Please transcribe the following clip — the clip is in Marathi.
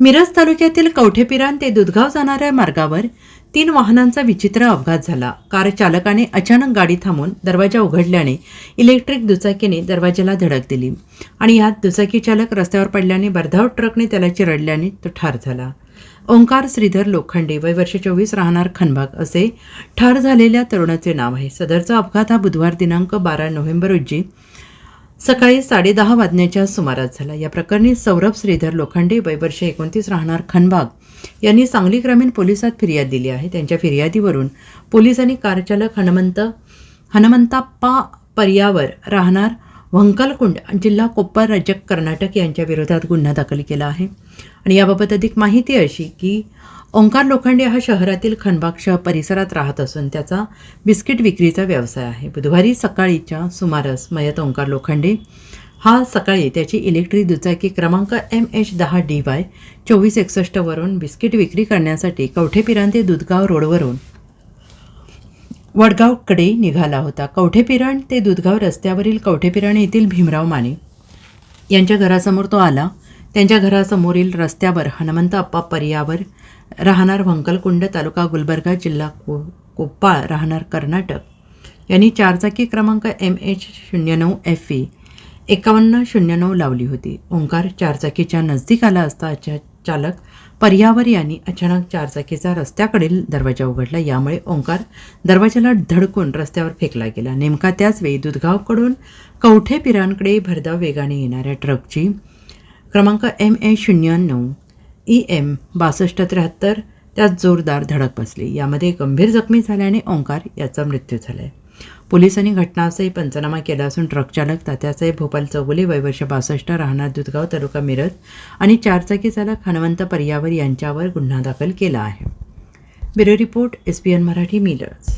मिरज तालुक्यातील कवठेपिरान ते दुधगाव जाणाऱ्या मार्गावर तीन वाहनांचा विचित्र अपघात झाला. कार चालकाने अचानक गाडी थांबून दरवाजा उघडल्याने इलेक्ट्रिक दुचाकीने दरवाजाला धडक दिली आणि यात दुचाकी चालक रस्त्यावर पडल्याने भरधाव ट्रकने त्याला चिरडल्याने तो ठार झाला. ओंकार श्रीधर लोखंडे वय वर्ष चोवीस राहणार खनबाग असे ठार झालेल्या तरुणाचे नाव आहे. सदरचा अपघात हा बुधवार दिनांक बारा नोव्हेंबर रोजी सकाळी साडेदहा वाजण्याच्या सुमारास झाला. या प्रकरणी सौरभ श्रीधर लोखंडे वय वर्ष एकोणतीस राहणार खनबाग यांनी सांगली ग्रामीण पोलिसात फिर्याद दिली आहे. त्यांच्या फिर्यादीवरून पोलिसांनी कारचालक हनुमंत हनुमंताप्पा पर्यावर राहणार वंकलकुंड जिल्हा कोप्पर राज्य कर्नाटक यांच्या विरोधात गुन्हा दाखल केला आहे. आणि याबाबत अधिक माहिती अशी की ओंकार लोखंडे हा शहरातील खनबाग शहर परिसरात राहत असून त्याचा बिस्किट विक्रीचा व्यवसाय आहे. बुधवारी सकाळीच्या सुमारास मयत ओंकार लोखंडे हा सकाळी त्याची इलेक्ट्रिक दुचाकी क्रमांक एम एच दहा डी वाय चोवीस एकसष्टवरून बिस्किट विक्री करण्यासाठी कवठेपिरान ते दुधगाव रोडवरून वडगावकडे निघाला होता. कवठेपिराण ते दुधगाव रस्त्यावरील कवठेपिराण येथील भीमराव माने यांच्या घरासमोर तो आला. त्यांच्या घरासमोरील रस्त्यावर हनुमंत अप्पा पर्यावर राहणार वंकलकुंड तालुका गुलबर्गा जिल्हा को कोप्पाळ राहणार कर्नाटक. यांनी चारचाकी क्रमांक एम एच शून्य नऊ एफ ई एकावन्न शून्य नऊ लावली होती. ओंकार चारचाकीच्या नजदीक आला असता अच्छा चालक पर्यावर यांनी अचानक चारचाकीचा रस्त्याकडील दरवाजा उघडला. यामुळे ओंकार दरवाजाला धडकून रस्त्यावर फेकला गेला. नेमका त्याच वेळी दुधगावकडून कवठे पिरांकडे भरधाव वेगाने येणाऱ्या ट्रकची क्रमांक एम ए शून्य नऊ. ई एम बासष्ट त्र्याहत्तर. त्यात जोरदार धडक बसली. यामध्ये गंभीर जखमी झाल्याने ओंकार याचा मृत्यू झाला आहे पोलिसांनी घटनास्थळी पंचनामा केला असून ट्रक चालक तात्यासाहेब भोपाल चौगुले वयवर्ष बासष्ट राहणार दुधगाव तालुका मिरज आणि चारचाकी चालक हनुमंत पर्यावर यांच्यावर गुन्हा दाखल केला आहे. Bureau report S P N Marathi millers